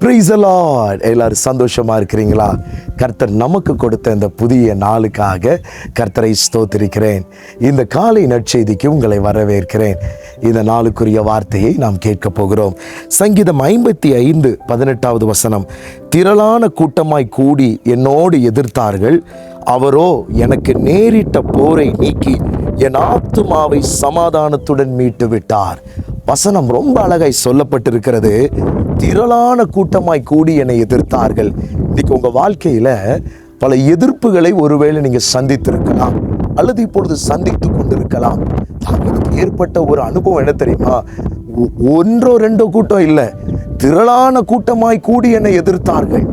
ப்ரீசலாட் எல்லோரும் சந்தோஷமாக எல்லாரும் இருக்கிறீங்களா? கர்த்தர் நமக்கு கொடுத்த இந்த புதிய நாளுக்காக கர்த்தரை ஸ்தோத்திருக்கிறேன். இந்த காலை நற்செய்திக்கு உங்களை வரவேற்கிறேன். இந்த நாளுக்குரிய வார்த்தையை நாம் கேட்கப் போகிறோம். சங்கீதம் ஐம்பத்தி ஐந்து பதினெட்டாவது வசனம். திரளான கூட்டமாய் கூடி என்னோடு எதிர்த்தார்கள். அவரோ எனக்கு நேரிட்ட போரை நீக்கி என் ஆத்துமாவை சமாதானத்துடன் மீட்டு விட்டார் வசனம் ரொம்ப அழகாய் சொல்லப்பட்டிருக்கிறது. திரளான கூட்டமாய் கூடி என்னை எதிர்த்தார்கள். இன்னைக்கு உங்கள் வாழ்க்கையில் பல எதிர்ப்புகளை ஒருவேளை நீங்கள் சந்தித்திருக்கலாம். அல்லது இப்பொழுது சந்தித்து கொண்டிருக்கலாம். அவருக்கு ஏற்பட்ட ஒரு அனுபவம் என்ன தெரியுமா? ஒ- ஒன்றோ ரெண்டோ கூட்டம் இல்லை. திரளான கூட்டமாய் கூடி என்னை எதிர்த்தார்கள்.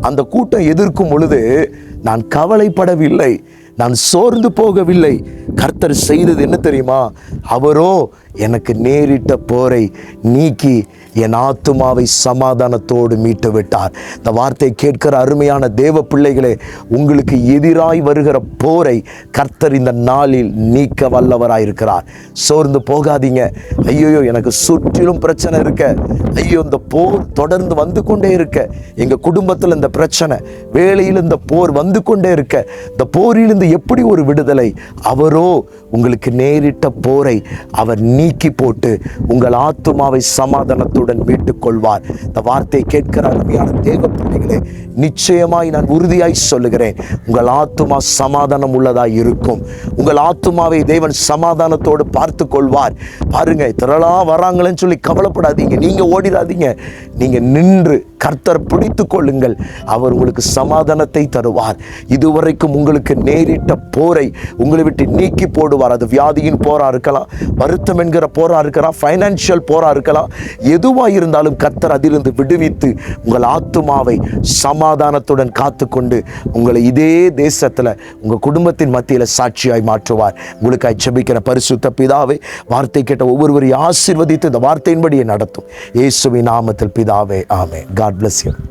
அந்த கூட்டம் எதிர்க்கும் பொழுது நான் கவலைப்படவில்லை. நான் சோர்ந்து போகவில்லை. கர்த்தர் செய்தது என்ன தெரியுமா? அவரோ எனக்கு நேரிட்ட போரை நீக்கி என் ஆத்துமாவை சமாதானத்தோடு மீட்டு விட்டார் இந்த வார்த்தை கேட்கிற அருமையான தேவ பிள்ளைகளே உங்களுக்கு எதிராய் வருகிற போரை கர்த்தர் இந்த நாளில் நீக்க வல்லவராயிருக்கிறார். சோர்ந்து போகாதீங்க. ஐயோ எனக்கு சுற்றிலும் பிரச்சனை இருக்க. ஐயோ இந்த போர் தொடர்ந்து வந்து கொண்டே இருக்க. எங்கள் குடும்பத்தில் இந்த பிரச்சனை வேலையில் இந்த போர் வந்து கொண்டே இருக்க. இந்த போரிலிருந்து எப்படி ஒரு விடுதலை? அவரோ உங்களுக்கு நேரிட்ட போரை அவர் நீக்கி போட்டு உங்கள் ஆத்துமாவை சமாதானத்துடன் மீட்டுக் கொள்வார் இந்த வார்த்தையை கேட்கிற அருமையான தேவ பிள்ளைகளே நிச்சயமாய் நான் உறுதியாய் சொல்லுகிறேன் உங்கள் ஆத்துமா சமாதானம் உள்ளதாய் இருக்கும். உங்கள் ஆத்துமாவை தேவன் சமாதானத்தோடு பார்த்து கொள்வார் பாருங்க திரளா வராங்களேன்னு சொல்லி கவலைப்படாதீங்க நீங்க ஓடிடாதீங்க நீங்க நின்று கர்த்தர் பிடித்து கொள்ளுங்கள் அவர் உங்களுக்கு சமாதானத்தை தருவார். இதுவரைக்கும் உங்களுக்கு நேரிட்ட போரை உங்களை விட்டு நீக்கி போடுவார். அது வியாதியின் போராக இருக்கலாம் வருத்தம் என்கிற போராக இருக்கலாம் ஃபைனான்ஷியல் போராக இருக்கலாம். எதுவாக இருந்தாலும் கர்த்தர் அதிலிருந்து விடுவித்து உங்கள் ஆத்துமாவை சமாதானத்துடன் காத்துக்கொண்டு உங்களை இதே தேசத்தில் உங்கள் குடும்பத்தின் மத்தியில் சாட்சியாய் மாற்றுவார். உங்களுக்காய் ஜெபிக்கிற பரிசுத்த பிதாவை வார்த்தை கேட்ட ஒவ்வொருவரையும் ஆசீர்வதித்து இந்த வார்த்தையின்படியே நடத்தும். இயேசுவின் நாமத்தில் பிதாவே ஆமே காட் bless you